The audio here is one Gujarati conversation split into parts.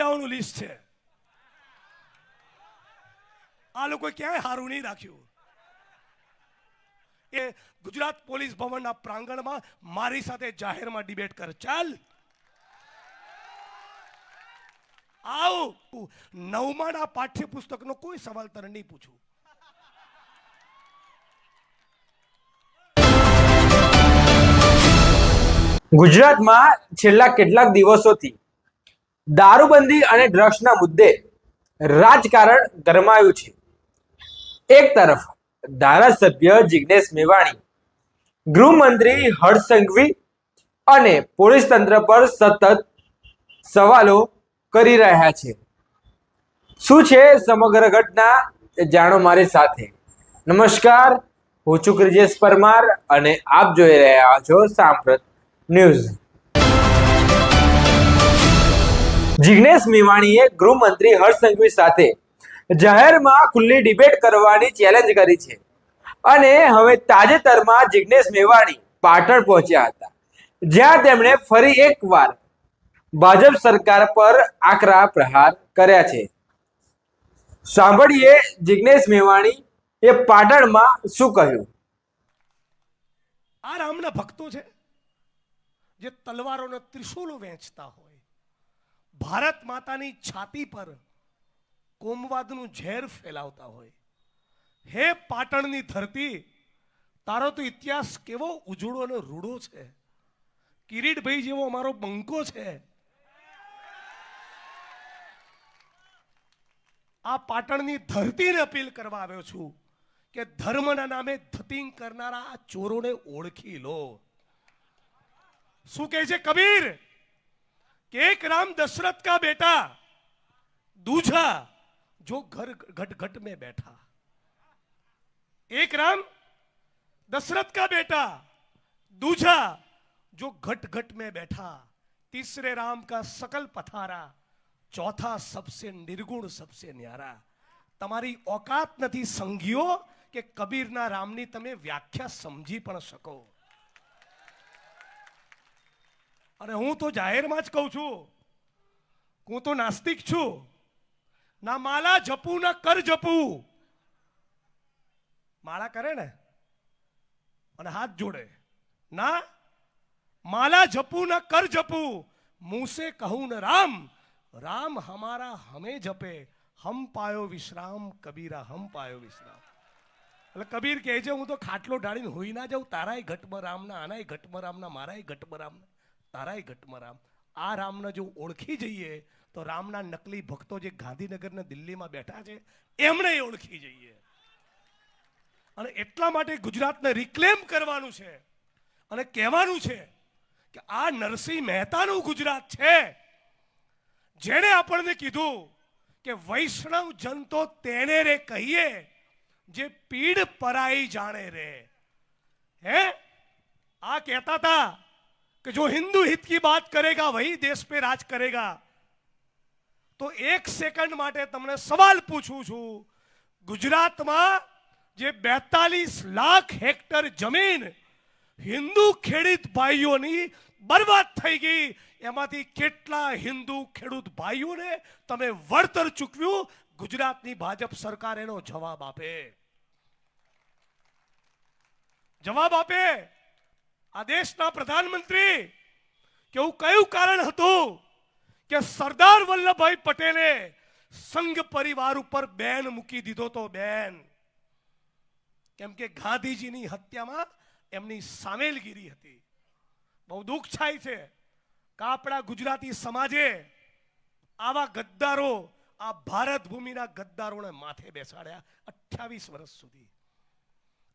અડ્ડાઓનું લિસ્ટ છે. આ લોકો ક્યાંય હારું નહીં રાખ્યું. એ ગુજરાત પોલીસ ભવનના પ્રાંગણમાં મારી સાથે જાહેરમાં ડિબેટ કર. ચાલ. આવ. નવમાના પાઠ્યપુસ્તકનો કોઈ સવાલ તને નહીં પૂછું. ગુજરાતમાં છેલ્લા કેટલાક દિવસોથી દારૂબંધી અને ડ્રગ્સના મુદ્દે રાજકારણ ગરમાયું છે. એક તરફ ધારાસભ્ય જિગ્નેશ મેવાણી, ગૃહમંત્રી હર્ષ સંઘવી અને પોલીસ તંત્ર પર સતત સવાલો કરી રહ્યા છે. શું છે સમગ્ર ઘટના જાણો મારી સાથે. નમસ્કાર, હું છું ક્રિજેશ પરમાર અને આપ જોઈ રહ્યા છો સાંપ્રત ન્યૂઝ. જિગ્નેશ મેવાણીએ ગૃહમંત્રી હર્ષ સંઘવી સાથે જાહેરમાં ખુલ્લી ડિબેટ કરવાની ચેલેન્જ કરી છે. અને હવે તાજેતરમાં જિગ્નેશ મેવાણી પાટણ પહોંચ્યા હતા. જ્યાં તેમણે ફરી એકવાર ભાજપ સરકાર પર આકરા પ્રહાર કર્યા છે. સાંભળીએ જિગ્નેશ મેવાણી એ પાટણમાં શું કહ્યું? આ રામના ભક્તો છે, જે તલવારોના ત્રિશુલો વેચતા હોય. ભારત માતાની છાતી પર કોમવાદનું ઝેર ફેલાવતા હોય. હે પાટણની ધરતી, તારો તો ઇતિહાસ કેવો ઉજળો અને રૂડો છે. કિરીટભાઈ જેવો અમારો બંકો છે. આ પાટણની ધરતીને અપીલ કરવા આવ્યો છું કે ધર્મના નામે ધતિંગ કરનારા આ ચોરોને ઓળખી લો. શું કહે છે કબીર? કે એક રામ દશરથ કા બેટા दूजा जो घर घट घट में बैठा एक राम दशरथ का बेटा दूजा जो घट घट में बैठा तीसरे राम का सकल पथारा ચોથા સબસે નિર્ગુણ સબસે ન્યારા તમારી ઓકાત નથી સંઘીઓ કે કબીરના રામની તમે વ્યાખ્યા સમજી પણ શકો અરે હું તો જાહેરમાં જ કહું છું. હું તો નાસ્તિક છું. ના માલા જપું, ના કર જપું. માળા કરે ને? અને હાથ જોડે. ના, માલા જપું, ના કર જપું. મૂસે કહું ને રામ રામ હમારા હમે જપે. હમ પાયો વિશ્રામ, કબીરા હમ પાયો વિશ્રામ. એટલે કબીર કહે છે, હું તો ખાટલો ઢાળીને હોઈ ના જાઉં, તારાય ઘટબરામના, આનાય ઘટબરામના, મારાય ઘટબરામના. તારાય ઘટમાં રામ. આ રામને જો ઓળખી જઈએ, તો રામના નકલી ભક્તો જે ગાંધીનગરના દિલ્હીમાં બેઠા છે, એમણે ઓળખી જઈએ. અને એટલા માટે ગુજરાતને રિક્લેમ કરવાનું છે અને કહેવાનું છે કે આ નરસિંહ મહેતાનું ગુજરાત છે. જેણે આપણને કીધું કે વૈષ્ણવ જન તેને રે કહીએ, જે પીડ પરાઈ જાણે રે. હે? આ કહેતા હતા कि जो हिंदू हित की बात करेगा वही देश पे राज करेगा તો એક સેકન્ડ માટે તમને સવાલ પૂછું છું ગુજરાતમાં જે બેતાલીસ લાખ હેક્ટર જમીન હિન્દુ ખેડૂત ભાઈઓની બરબાદ થઈ ગઈ એમાંથી કેટલા હિન્દુ ખેડૂત ભાઈઓને તમે વળતર ચૂકવ્યું ગુજરાતની ભાજપ સરકાર એનો જવાબ આપે જવાબ આપે આ દેશના પ્રધાનમંત્રી, કે એવું કયું કારણ હતું કે સરદાર વલ્લભભાઈ પટેલે સંઘ પરિવાર ઉપર બેન મૂકી દીધો તો બેન? કેમ કે ગાંધીજીની હત્યામાં એમની સામેલગીરી હતી. બહુ દુઃખ થાય છે. કે આપણા ગુજરાતી સમાજે આવા ગદ્દારો આ ભારત ભૂમિના ગદ્દારોને માથે બેસાડ્યા અઠ્યાવીસ વર્ષ સુધી.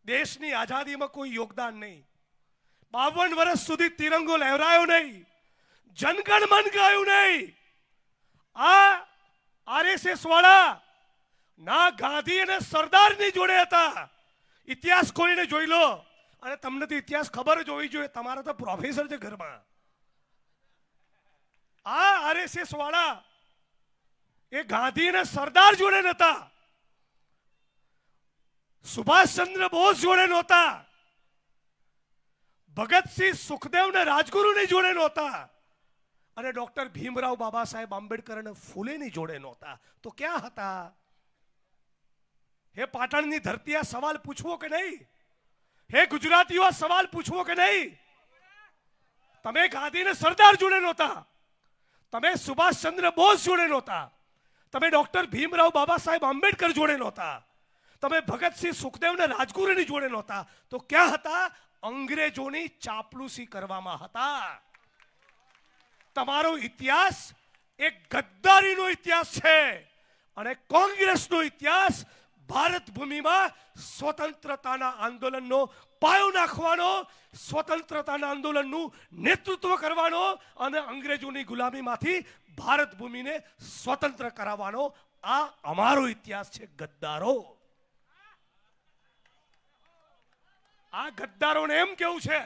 દેશની આઝાદીમાં કોઈ યોગદાન નહીં. બાવન વર્ષ સુધી તિરંગો લહેરાયો નહીં, જનગણ મન ગાયું નહીં. આ આરએસએસ વાળા ના ગાંધી અને સરદારની જોડે હતા. ઇતિહાસ ખોલીને જોઈ લો. અને તમને તો ઇતિહાસ ખબર જ હોવી જોઈએ, તમારા તો પ્રોફેસર છે ઘરમાં. આ આરએસએસ વાળા એ ગાંધી અને સરદાર જોડે નતા સુભાષચંદ્ર બોઝ જોડે નહોતા. ભગતસિંહ સુખદેવ ને રાજગુરુની જોડે નહોતા. અને ડોક્ટર ભીમરાવ બાબા સાહેબ આંબેડકર અને ફૂલેની જોડે નહોતા. તો ક્યાં હતા? હે પાટણની ધરતી, આ સવાલ પૂછવો કે નહીં? હે ગુજરાતીઓ સવાલ પૂછવો કે નહીં? તમે ગાંધીને સરદાર જોડે નહોતા. તમે સુભાષચંદ્ર બોઝ જોડે નહોતા. તમે ડોક્ટર ભીમરાવ બાબા સાહેબ આંબેડકર જોડે નહોતા. તમે ભગતસિંહ સુખદેવને રાજગુરુની જોડે નહોતા. તો ક્યાં હતા? અંગ્રેજોની ચાપલુસી કરવામાં હતા. તમારો ઇતિહાસ એ ગદ્દારીનો ઇતિહાસ છે અને કોંગ્રેસનો ઇતિહાસ ભારત ભૂમિમાં સ્વતંત્રતાના આંદોલનનો પાયો નાખવાનો, સ્વતંત્રતાના આંદોલનનું નેતૃત્વ કરવાનો અને અંગ્રેજોની ગુલામીમાંથી ભારત ભૂમિને સ્વતંત્ર કરાવવાનો આ અમારો ઇતિહાસ છે ગદ્દારો. આ ગદ્દારોને એમ કેવું છે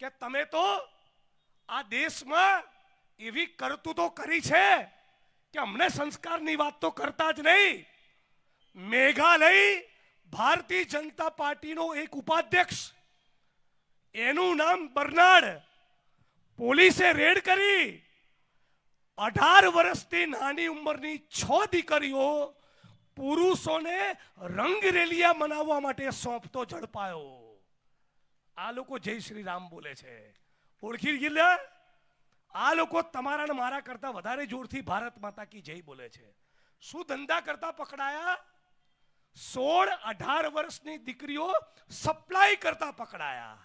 કે તમે તો આ દેશમાં એવી કરતૂતો કરી છે કે અમને સંસ્કારની વાત તો કરતા જ નહીં. મેઘાલય ભારતીય જનતા પાર્ટીનો એક ઉપાધ્યક્ષ. એનું નામ બર્નાડ. પોલીસે રેડ કરી. અઢાર વર્ષથી નાની ઉંમરની છ દીકરીઓ પુરુષોને રંગરેલિયા મનાવવા માટે સોંપતો ઝડપાયો. આ લોકો જય શ્રી રામ બોલે છે. ઓળખી ગયેલા આ લોકો તમારા મારા કરતા વધારે જોરથી ભારત માતા કી જય બોલે છે. શું ધંધા કરતા પકડાયા? સોળ અઢાર વર્ષની દીકરીઓ સપ્લાય કરતા પકડાયા.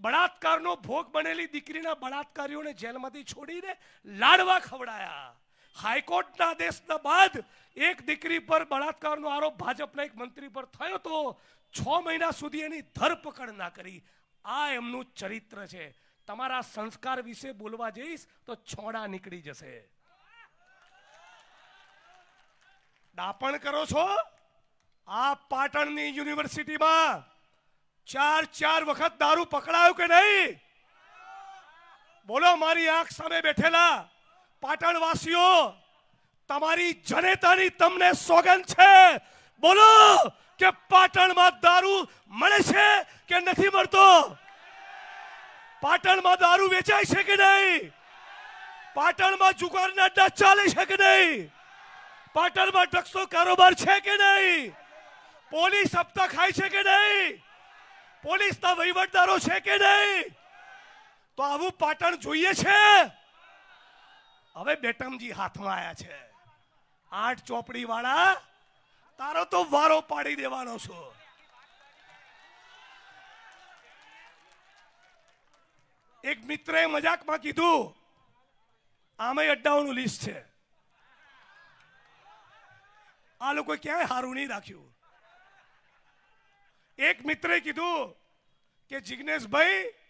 બળાત્કારનો ભોગ બનેલી દીકરીના બળાત્કારીઓને જેલમાંથી છોડીને લાડવા ખવડાયા. હાઈકોર્ટના આદેશના બાદ એક દીકરી પર બળાત્કારનો આરોપ ભાજપના એક મંત્રી પર થયો તો છ મહિના સુધી એની ધરપકડ ના કરી. આ એમનું ચરિત્ર છે. તમારા સંસ્કાર વિશે બોલવા જઈશ તો છોડા નીકળી જશે. ડાપણ કરો છો? આ પાટણની યુનિવર્સિટીમાં ચાર ચાર વખત દારૂ પકડાયો કે નહીં? બોલો, મારી આંખ સામે બેઠેલા. પાટણવાસીઓ, તમારી જનેતાની તમને સોગંદ છે. બોલો કે પાટણમાં દારૂ મળે છે કે નથી મળતો? પાટણમાં દારૂ વેચાય છે કે નહીં? પાટણમાં જુગારના અડ્ડા ચાલે છે કે નહીં? પાટણમાં ડ્રગ્સનો કારોબાર છે કે નહીં? પોલીસ હપ્તા ખાય છે કે નહીં? પોલીસના વહીવટદારો છે કે નહીં? તો આવું પાટણ જોઈએ છે? હવે બેટમજી હાથમાં આયા છે. આઠ ચોપડી વાળા તારો તો વારો પાડી દેવાનો છો. એક મિત્રએ મજાકમાં કીધું આમે અડ્ડાઓનું લિસ્ટ છે. આ લોકો ક્યાંય હારું નહીં રાખ્યું. એક મિત્રે કીધું કે, જિગ્નેશભાઈ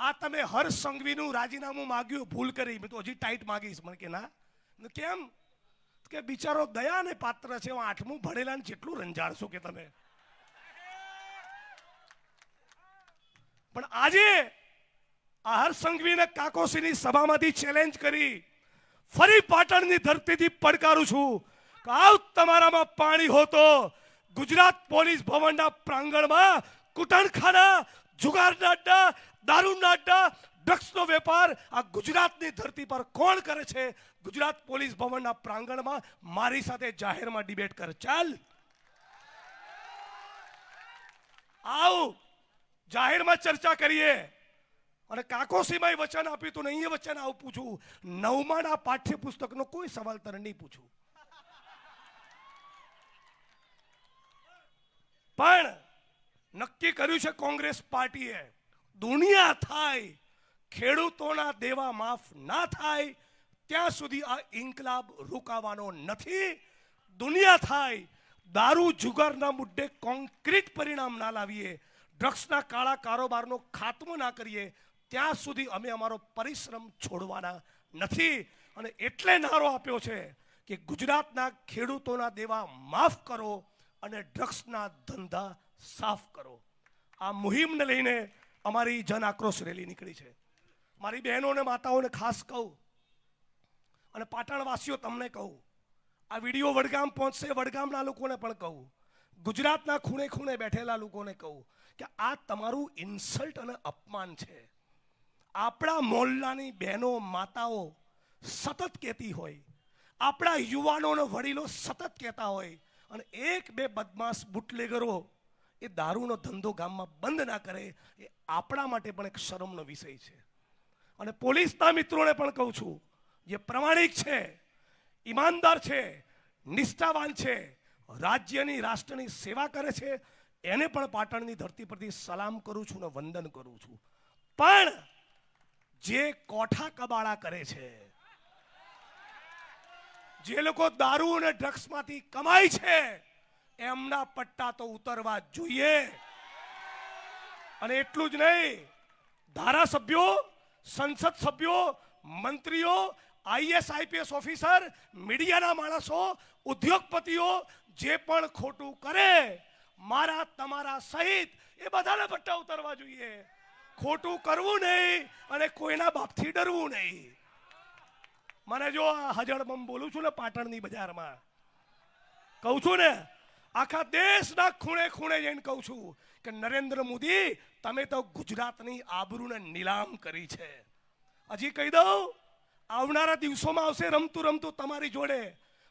આ તમે હર્ષ સંઘવીનું રાજીનામું માગ્યું, ભૂલ કરી. મેં તો હજી ટાઈટ માગીશ. મને કે ના. કેમ? કે બિચારો દયા ને પાત્ર છે આઠમું ભણેલા ને જેટલું રંજાડશો કે તમે. પણ આજે આ હર્ષ સંઘવીને કાકોસીની સભામાંથી ચેલેન્જ કરી, ફરી પાટણની ધરતીથી પડકારું છું કે આવ તમારામાં પાણી હોતો ગુજરાત પોલીસ ભવનના પ્રાંગણમાં કુટણખાના, જુગારના અડ્ડા દારૂના અડ્ડા ડ્રગ્સનો વેપાર આ ગુજરાતની ધરતી પર કોણ કરે છે? ગુજરાત પોલીસ ભવનના પ્રાંગણમાં મારી સાથે જાહેરમાં ડિબેટ કર. ચાલ. આવ. જાહેરમાં ચર્ચા કરીએ. અને કાકોસીમાં વચન આપ્યું હતું ને વચન આવું પૂછું. નવમાના પાઠ્યપુસ્તકનો કોઈ સવાલ તને નહીં પૂછું. પણ નક્કી કર્યું છે કોંગ્રેસ પાર્ટીએ દુનિયા થાય, ખેડૂતોના દેવા માફ ના થાય, ત્યાં સુધી આ ઇન્કલાબ રોકાવાનો નથી. દુનિયા થાય, દારૂ જુગારના મુદ્દે કોન્ક્રીટ પરિણામ ના લાવીએ, ડ્રગ્સના કાળા કારોબારનો ખાત્મો ના કરીએ, ત્યાં સુધી અમે અમારો પરિશ્રમ છોડવાના નથી. અને એટલે નારો આપ્યો છે કે ગુજરાતના ખેડૂતોના દેવા માફ કરો અને ડ્રગ્સના ધંધા સાફ કરો. આ મુહિમને લઈને અમારી જન આક્રોશ રેલી નીકળી છે. મારી બહેનો અને માતાઓને ખાસ કહું અને પાટણવાસીઓ તમને કહું, આ વીડિયો વડગામ પહોંચશે, વડગામના લોકોને પણ કહું, ગુજરાતના ખૂણે ખૂણે બેઠેલા લોકોને કહું કે આ તમારું ઇન્સલ્ટ અને અપમાન છે. આપણા મોહલ્લાની બહેનો, માતાઓ સતત કહેતી હોય, આપણા યુવાનોનો વડીલો સતત કહેતા હોય અને એક બે બદમાશ બુટલેગરો એ દારૂનો ધંધો ગામમાં બંધ ના કરે, એ આપણા માટે પણ એક શરમનો વિષય છે. અને પોલીસના મિત્રોને પણ કહું છું, જે પ્રમાણિક છે, ઈમાનદાર છે, નિષ્ઠાવાન છે, રાજ્યની, રાષ્ટ્રની સેવા કરે છે, એને પણ પાટણની ધરતી પરથી સલામ કરું છું ને વંદન કરું છું. પણ જે કોઠા કબાળા કરે છે, જે લોકો દારૂ અને ડ્રગ્સમાંથી કમાય છે એમના પટ્ટા તો ઉતરવા જોઈએ. અને એટલું જ નહીં, ધારાસભ્યો, સંસદ સભ્યો, મંત્રીઓ, આઈએસ, આઈપીએસ ઓફિસર, મીડિયાના માણસો, ઉદ્યોગપતિઓ જે પણ ખોટું કરે, મારા, તમારા સહિત એ બધાને પટ્ટા ઉતરવા જોઈએ. ખોટું કરવું નહીં અને કોઈના બાપથી ડરવું નહીં. મને જો હજળબમ બોલું છું ને પાટણની બજારમાં. કહું છું ને આખા દેશના ખૂણે ખૂણે જઈને કહું છું કે નરેન્દ્ર મોદી, તમે તો ગુજરાતની આબરૂને નીલામ કરી છે. હજી કહી દઉં, આવનારા દિવસોમાં આવશે રમતું રમતું તમારી જોડે.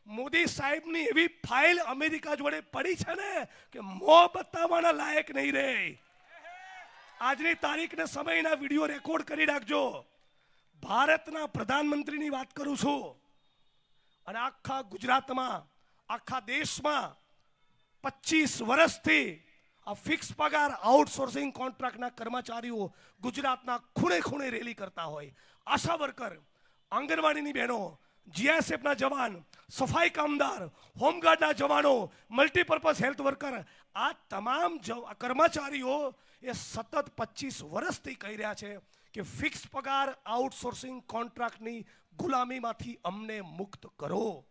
મોદી સાહેબની એવી ફાઇલ અમેરિકા જોડે પડી છે ને કે મોં બતાવવાના લાયક નહીં રહે આજની તારીખને સમયના વીડિયો રેકોર્ડ કરી રાખજો ભારતના પ્રધાનમંત્રીની વાત કરું છું. અને આખા ગુજરાતમાં, આખા દેશમાં પચીસ વર્ષથી આ ફિક્સ પગાર આઉટસોર્સિંગ કોન્ટ્રાક્ટના કર્મચારીઓ ગુજરાતના ખૂણે ખૂણે રેલી કરતા હોય. આશા વર્કર, આંગણવાડીની બહેનો, જીએસએફના જવાન, સફાઈ કામદાર, હોમગાર્ડના જવાનો, મલ્ટીપર્પઝ હેલ્થ વર્કર, આ તમામ કર્મચારીઓ એ સતત પચીસ વર્ષથી કહી રહ્યા છે કે ફિક્સ પગાર આઉટસોર્સિંગ કોન્ટ્રાક્ટની ગુલામીમાંથી અમને મુક્ત કરો.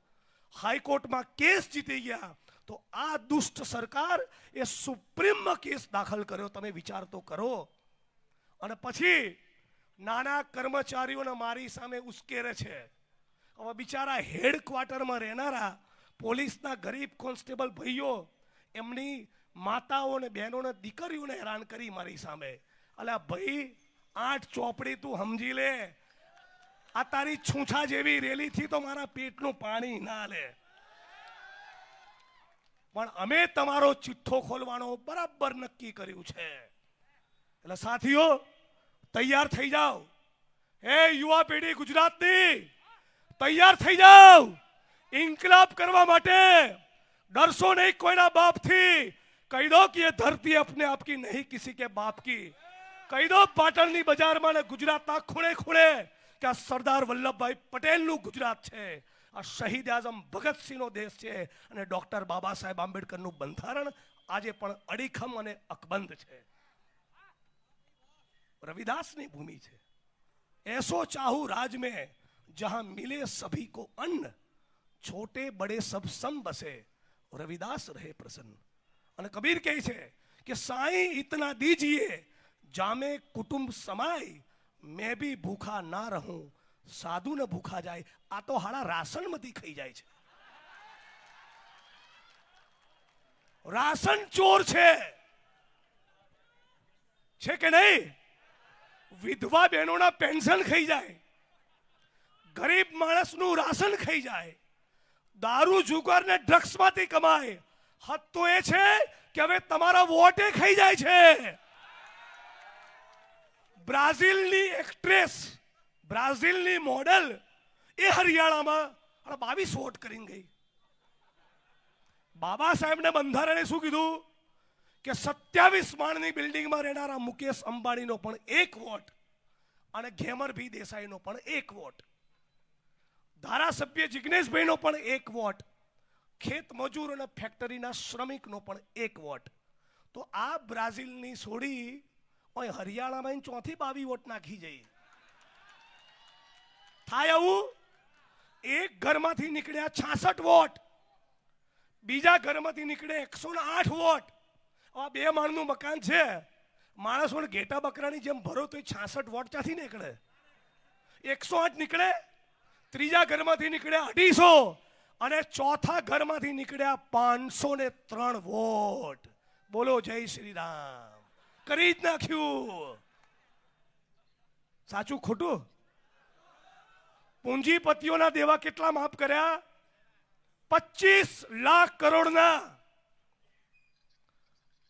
હાઈકોર્ટમાં કેસ જીતી ગયા. તો આ દુષ્ટ સરકાર એ સુપ્રીમમાં કેસ દાખલ કર્યો. તમે વિચાર તો કરો. અને પછી નાના કર્મચારીઓને મારી સામે ઉશ્કેરે છે. હવે બિચારા હેડક્વાર્ટરમાં રહેનારા પોલીસના ગરીબ કોન્સ્ટેબલ ભાઈઓ, એમની માતાઓ અને બહેનોને દીકરીઓને હેરાન કરી મારી સામે. અલા ભાઈ, આઠ ચોપડી તું સમજી લે. આ તારી છૂછા જેવી રેલીથી તો મારા પેટનું પાણી ના લે. પણ અમે તમારો ચિઠ્ઠો ખોલવાનો બરાબર નક્કી કર્યું છે. એટલે સાથીઓ, તૈયાર થઈ જાઓ. હે યુવા પેઢી ગુજરાતની, તૈયાર થઈ જાઓ. ઇન્કલાબ કરવા માટે ડરશો નહીં કોઈના બાપથી. કહી દો કે એ ધરતી અપને આપકી નહીં કિસી કે બાપ કી કહી દો પાટણની બજારમાં ને ગુજરાતના ખૂણે ખૂણે કે આ સરદાર વલ્લભભાઈ પટેલનું ગુજરાત છે. આ શહીદ આઝમ ભગતસિંહનો દેશ છે અને ડૉક્ટર બાબા સાહેબ આંબેડકરનું બંધારણ આજે પણ અડીખમ અને અકબંધ છે રવિદાસની ભૂમિ છે એસો ચાહુ રાજ મેં જહાં મિલે સભી કો અન્ન છોટે બડે સબ સમ બસે રવિદાસ રહે પ્રસન્ન અને કબીર કહે છે કે સાઈ ઇતના દીજીએ જામે કુટુંબ સમાય મેં ભી ભૂખા ના રહું સાધુ ને ભૂખા જાય, આ તો હાડા રાશનમાંથી ખાઈ જાય છે. રાશન ચોર છે. છે કે નહીં? વિધવા બહેનોના પેન્શન ખાઈ જાય. ગરીબ માણસનું રાશન ખાઈ જાય. દારૂ, જુગાર ને ડ્રગ્સમાંથી કમાય. હદ તો એ છે કે હવે તમારા વોટે ખાઈ જાય છે. બ્રાઝિલની એક્ટ્રેસ બ્રાઝિલની મોડલ એ હરિયાણામાં બાવીસ વોટ કરીને ગઈ. બાબા સાહેબને બંધારણે શું કીધું? કે સત્યાવીસ માળની બિલ્ડિંગમાં રહેનારા મુકેશ અંબાણીનો પણ એક વોટ અને ઘેમર ભી દેસાઈનો પણ એક વોટ. ધારાસભ્ય જિગ્નેશભાઈનો પણ એક વોટ. ખેત મજૂર અને ફેક્ટરીના શ્રમિકનો પણ એક વોટ. તો આ બ્રાઝિલની છોડી ઓય હરિયાણામાં ચોથી બાવી વોટ નાખી જઈ થાય આવું? એક ઘરમાંથી નીકળ્યા છાસઠ વોટ. બીજા ઘરમાંથી નીકળે એકસો ને આઠ વોટ. આ બે માળનું મકાન છે. માણસોને ઘેટા બકરાની જેમ ભરો તો એ છાસઠ વોટ ક્યાંથી નીકળે? એકસો આઠ નીકળે. ત્રીજા ઘરમાંથી નીકળ્યા અઢીસો. અને ચોથા ઘરમાંથી નીકળ્યા પાંચસો ને ત્રણ વોટ. બોલો જય શ્રી રામ કરી જ નાખ્યું. સાચું ખોટું? પૂંજીપતિઓના દેવા કેટલા માફ કર્યા? પચીસ લાખ કરોડના.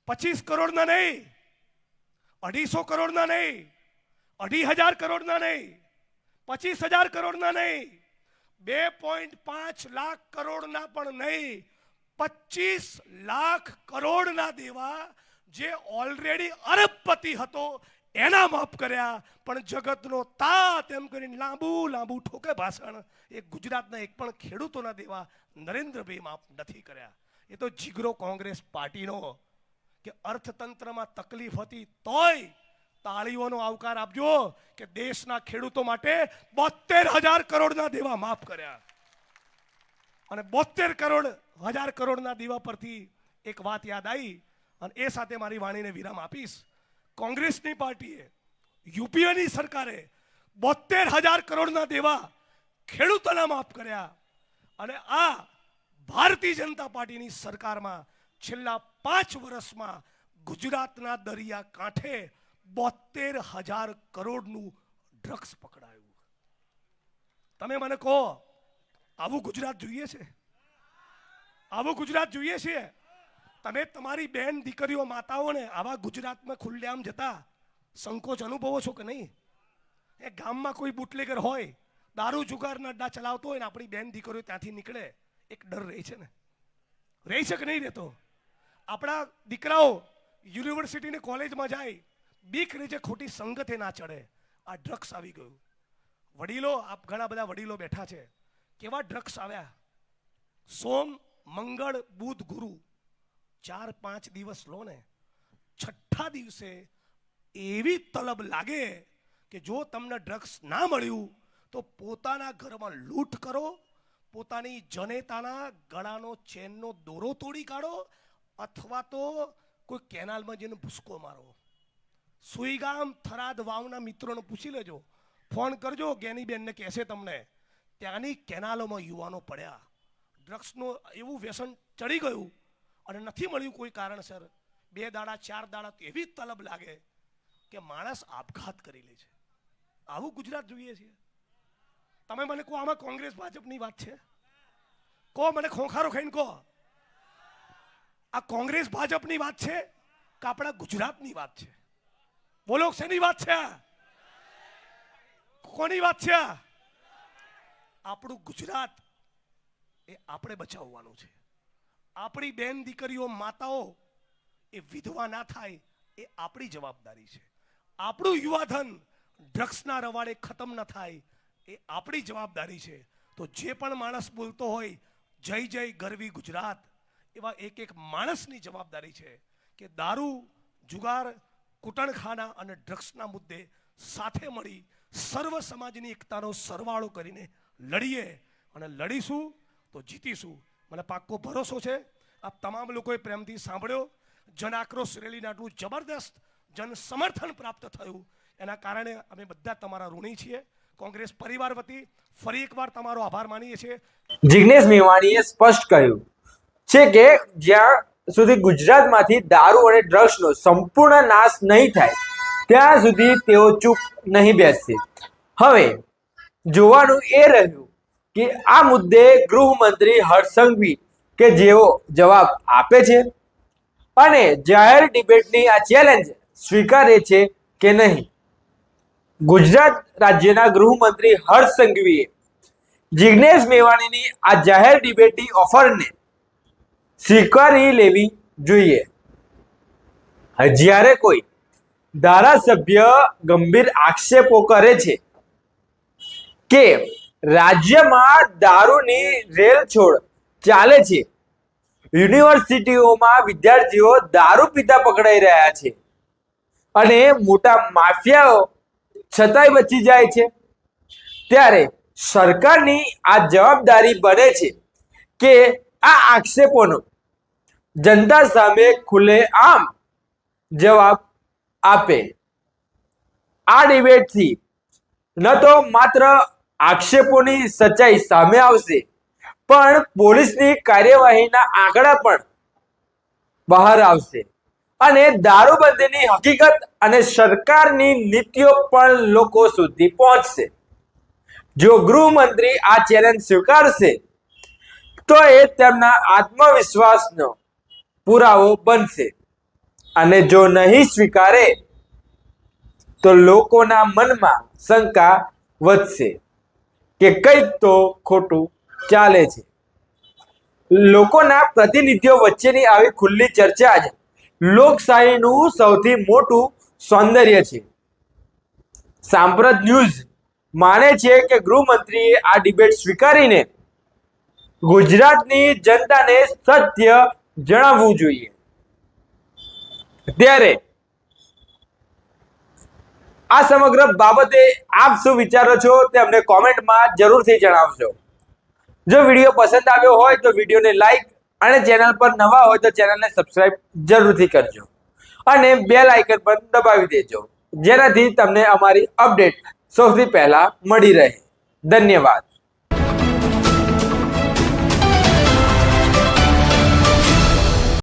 પચીસ કરોડના નહીં. અઢીસો કરોડના નહીં. અઢી હજાર કરોડના નહીં. પચીસ હજાર કરોડના નહીં. બે પોઈન્ટ પાંચ લાખ કરોડના પણ નહીં. પચીસ લાખ કરોડના દેવા જે ઓલરેડી અરબપતિ હતો એના માફ કર્યા, પણ જગતનો તા તેમ કરીને લાંબુ લાંબુ ઠોકે ભાષણ. એ ગુજરાતના એક પણ ખેડૂતોના દેવા નરેન્દ્રભાઈ માફ નથી કર્યા. એ તો જીગરો કોંગ્રેસ પાર્ટીનો કે અર્થતંત્રમાં તકલીફ હતી તોય તાળીઓનો આવકાર આપજો કે દેશના ખેડૂતો માટે બોતેર હજાર કરોડના દેવા માફ કર્યા. અને બોતેર કરોડ, હજાર કરોડના દેવા પરથી એક વાત યાદ આવી અને એ સાથે મારી વાણીને વિરામ આપીશ. કોંગ્રેસની પાર્ટીએ, યુપીએની સરકારે બોતેર હજાર કરોડના દેવા ખેડૂતોના માફ કર્યા અને આ ભારતીય જનતા પાર્ટીની સરકારમાં છેલ્લા પાંચ વર્ષમાં ગુજરાતના દરિયા કાંઠે બોતેર હજાર કરોડનું ડ્રગ્સ પકડાયું. તમે મને કહો, આવું ગુજરાત જોઈએ છે? આવું ગુજરાત જોઈએ છીએ તમે તમારી બેન દીકરીઓ માતાઓને આવા ગુજરાતમાં ખુલ્લેઆમ જતા સંકોચ અનુભવો છો કે નહીં? એ ગામમાં કોઈ બુટલેગર હોય, દારૂ જુગારના અડ્ડા ચલાવતો હોય ને આપણી બેન દીકરીઓ ત્યાંથી નીકળે, એક ડર રહે છે ને. રહી છે કે નહીં રહેતો? આપણા દીકરાઓ યુનિવર્સિટીને કોલેજમાં જાય, બીક છે, ખોટી સંગતે ના ચડે. આ ડ્રગ્સ આવી ગયું. વડીલો, આપ ઘણા બધા વડીલો બેઠા છે. કેવા ડ્રગ્સ આવ્યા? સોમ, મંગળ, બુધ, ગુરુ. ચાર પાંચ દિવસ લો ને, છઠ્ઠા દિવસે એવી તલબ લાગે કે જો તમને ડ્રગ્સ ના મળ્યું, તો પોતાના ઘરમાં લૂંટ કરો, પોતાની જનેતાના ગળાનો ચેનનો દોરો તોડી કાઢો, અથવા તો કોઈ કેનાલમાં જઈને ભૂસકો મારો. સુઈગામ થરાદ વાવના મિત્રોને પૂછી લેજો. ફોન કરજો ગેનીબેનને કહેશે તમને, ત્યાંની કેનાલોમાં યુવાનો પડ્યા. ડ્રગ્સનું એવું વ્યસન ચડી ગયું અને નથી મળ્યું કોઈ કારણસર. બે દાડા, ચાર દાડા એવી તલબ લાગે કે માણસ આપઘાત કરી લે છે. આવું ગુજરાત જોઈએ છીએ તમે મને કહો આમાં કોંગ્રેસ, ભાજપની વાત છે? કહો મને ખોખારો ખાઈને કહો. આ કોંગ્રેસ, ભાજપની વાત છે કે આપણા ગુજરાતની વાત છે? બોલો, શેની વાત છે? કોની વાત છે? આપણું ગુજરાત એ આપણે બચાવવાનું છે. આપણી બેન દીકરીઓ, માતાઓ, એ વિધવા ના થાય, એ આપણી જવાબદારી છે. આપણું યુવાધન ડ્રગ્સના રવાડે ખતમ ન થાય, એ આપણી જવાબદારી છે. તો જે પણ માણસ બોલતો હોય, જય જય ગરવી ગુજરાત, એવા એક એક માણસની જવાબદારી છે કે દારૂ, જુગાર, કૂટણખાના અને ડ્રગ્સના મુદ્દે સાથે મળી સર્વ સમાજની એકતાનો સરવાળો કરીને લડીએ. અને લડીશું તો જીતીશું. મને પાક્કો ભરોસો છે. આપ તમામ લોકોએ પ્રેમથી સાંભળ્યો. જન આક્રોશ રેલીને આટલું જબરદસ્ત જન સમર્થન પ્રાપ્ત થયું. એના કારણે અમે બધા તમારા ઋણી છીએ. કોંગ્રેસ પરિવાર વતી ફરી એકવાર તમારો આભાર માનીએ છીએ. જિગ્નેશ મેવાણીએ સ્પષ્ટ કહ્યું છે કે જ્યાં સુધી ગુજરાતમાંથી દારૂ અને ડ્રગ્સનો સંપૂર્ણ નાશ નહીં થાય, ત્યાં સુધી તેઓ ચૂપ નહીં બેસશે. હવે જોવાનું એ રહ્યું કે આ મુદ્દે ગૃહમંત્રી હર્ષંઘવી કે જેઓ જવાબ આપે છે. અને જાહેર ડિબેટની આ ચેલેન્જ સ્વીકારે છે કે નહીં? ગુજરાત રાજ્યના ગૃહમંત્રી હર્ષ સંઘવીએ જિગ્નેશ મેવાણીની આ જાહેર ડિબેટની ઓફરને સ્વીકારી લેવી જોઈએ. જ્યારે કોઈ ધારાસભ્ય ગંભીર આક્ષેપો કરે છે કે રાજ્યમાં દારૂની રેલ છોડ ચાલે છે. યુનિવર્સિટીઓમાં વિદ્યાર્થીઓ દારૂ પીતા પકડાઈ રહ્યા છે. અને મોટા માફિયાઓ છતાંય બચી જાય છે. ત્યારે સરકારની આ જવાબદારી બને છે કે આ આક્ષેપોનો જનતા સામે ખુલ્લે આમ જવાબ આપે. આ ડિબેટથી ન તો માત્ર આક્ષેપોની સચ્ચાઈ સામે આવશે. પણ પોલીસની કાર્યવાહીના આંકડા પણ બહાર આવશે. અને દારૂબંધીની હકીકત અને સરકારની નીતિઓ પણ લોકો સુધી પહોંચશે. જો ગૃહમંત્રી આ ચેલેન્જ સ્વીકારશે, તો એ તેમના આત્મવિશ્વાસનો પુરાવો બનશે. અને જો નહીં સ્વીકારે, તો લોકોના મનમાં શંકા વધશે. કે કંઈક તો ખોટું ચાલે છે. લોકોના પ્રતિનિધિઓ વચ્ચેની આવી ખુલ્લી ચર્ચા જ લોકશાહીનું સૌથી મોટું સૌંદર્ય છે. સાંપ્રત ન્યૂઝ માને છે કે ગૃહમંત્રીએ આ ડિબેટ સ્વીકારીને ગુજરાતની જનતાને સત્ય જણાવવું જોઈએ. ત્યારે આ સમગ્ર બાબતે આપ શું વિચારો છો તે અમને કોમેન્ટમાં જરૂરથી જણાવજો. જો વીડિયો પસંદ આવ્યો હોય તો વિડીયોને લાઈક અને ચેનલ પર નવા હોય તો ચેનલને સબસ્ક્રાઇબ જરૂરથી કરજો. અને બેલ આઇકન પર દબાવી દેજો. જેનાથી તમને અમારી અપડેટ સૌથી પહેલા મળી રહે. ધન્યવાદ.